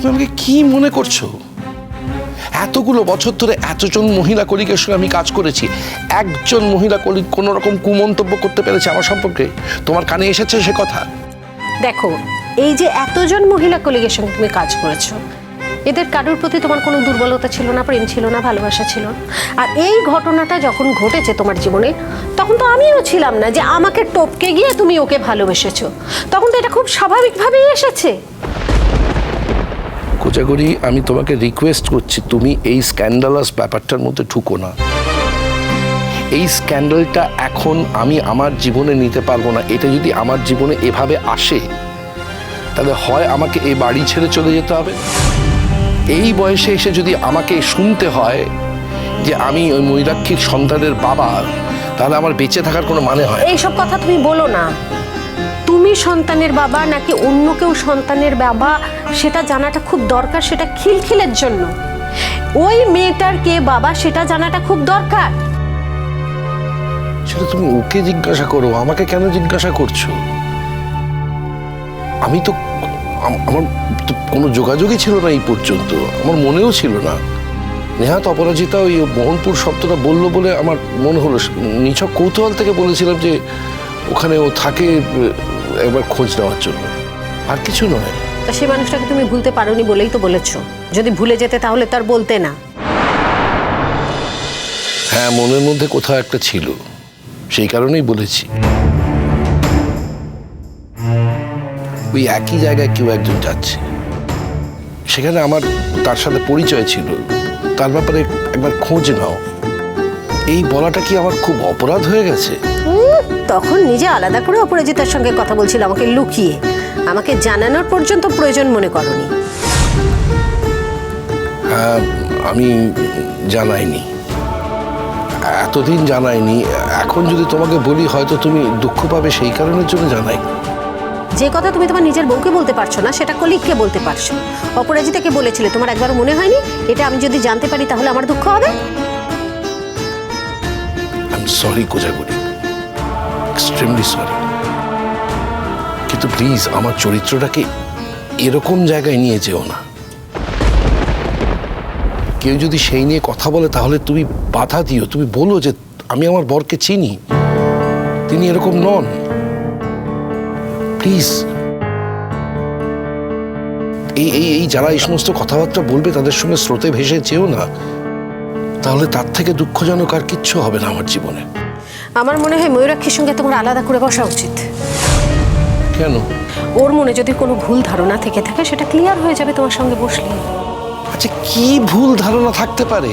তুমি আমাকে কি মনে করছ? এতগুলো বছর ধরে এতজন মহিলা কলিগের সঙ্গে আমি কাজ করেছি। একজন মহিলা কলিগ কোনো রকম কুমন্তব্য করতে পেরেছে আমার সম্পর্কে? তোমার কানে এসেছে সে কথা? দেখো, এই যে এতজন মহিলা কলিগের সঙ্গে তুমি কাজ করেছ, এদের কারোর প্রতি তোমার কোনো দুর্বলতা ছিল না, প্রেম ছিল না, ভালোবাসা ছিল না? আর এই ঘটনাটা যখন ঘটেছে তোমার জীবনে, তখন তো আমিও ছিলাম না যে আমাকে টপকে গিয়ে তুমি ওকে ভালোবেসেছো। তখন তো এটা খুব স্বাভাবিকভাবেই এসেছে। কোজাগরি আমি তোমাকে রিকোয়েস্ট করছি, তুমি এই স্ক্যান্ডালাস ব্যাপারটার মধ্যে ঢুকো না। এই স্ক্যান্ডালটা এখন আমি আমার জীবনে নিতে পারব না। এটা যদি আমার জীবনে এভাবে আসে, তাহলে হয় আমাকে এই বাড়ি ছেড়ে চলে যেতে হবে। এই বয়সে এসে যদি আমাকে শুনতে হয় যে আমি ওই ময়ূরাক্ষীর সন্তানের বাবা, তাহলে আমার বেঁচে থাকার কোনো মানে হয়। এইসব কথা তুমি বলো না। তুমি সন্তানের বাবা নাকি অন্য কেউ সন্তানের বাবা? সেটা জানাটা খুব দরকার, সেটা খিলখিলের জন্য। ওই মেয়েটার কে বাবা, সেটা জানাটা খুব দরকার। সেটা তুমি ওকে জিজ্ঞাসা করো, আমাকে কেন জিজ্ঞাসা করছ? আমি তো আমার কোনো যোগাযোগই ছিল না এই পর্যন্ত, আমার মনেও ছিল না। নেহাত অপরাজিতা ওই মোহনপুর শব্দটা বলল বলে আমার মনে হলো, নিছক কৌতূহল থেকে বলেছিলাম যে ওখানে ও থাকে একবার খোঁজ নেওয়ার জন্য। আর কিছু নয়। তা সেই মানুষটাকে তুমি ভুলতে পারোনি বলেই তো বলেছ। যদি ভুলে যেতে তাহলে তার বলতে না। হ্যাঁ মনের মধ্যে কোথাও একটা ছিল। সেই কারণেই বলেছি। ওই একই জায়গায় কেউ একজন যাচ্ছে। সেখানে আমার তার সাথে পরিচয় ছিল। তার ব্যাপারে একবার খোঁজ নাও। এই বলাটা কি আমার খুব অপরাধ হয়ে গেছে? তখন নিজে আলাদা করে অপরাজিতার সঙ্গে কথা বলছিল আমাকে লুকিয়ে। আমাকে জানানোর পর্যন্ত প্রয়োজন মনে করনি। হ্যাঁ আমি জানাইনি। এতদিন জানাইনি এখন যদি তোমাকে বলি হয়তো তুমি দুঃখ পাবে সেই কারণের জন্য জানাই। যে কথা তুমি তোমার নিজের বউকে বলতে পারছ না সেটা কলিগকে বলতে পারছ। অপরাজিতাকে বলেছিলে তোমার একবার মনে হয়নি? এটা আমি যদি জানতে পারি তাহলে আমার দুঃখ হবে? সরি কোজাগুড়ি এক্সট্রিমলি সরি কিন্তু প্লিজ আমার চরিত্রটাকে এরকম জায়গায় নিয়ে যেও না। কেউ যদি সেই নিয়ে কথা বলে, তাহলে তুমি বাধা দিও। তুমি বলো যে আমি আমার বরকে চিনি। তিনি এরকম নন। প্লিজ এই এই এই যারা এই সমস্ত কথাবার্তা বলবে, তাদের সঙ্গে স্রোতে ভেসে যেও না। তাহলে তার থেকে দুঃখজনক আর কিচ্ছু হবে না আমার জীবনে। আমার মনে হয় ময়ূরাক্ষীর সঙ্গে তোমার আলাদা করে বসা উচিত। কেন? ওর মনে যদি কোনো ভুল ধারণা থেকে থাকে সেটা ক্লিয়ার হয়ে যাবে তোমার সঙ্গে বসলে আচ্ছা কি ভুল ধারণা থাকতে পারে?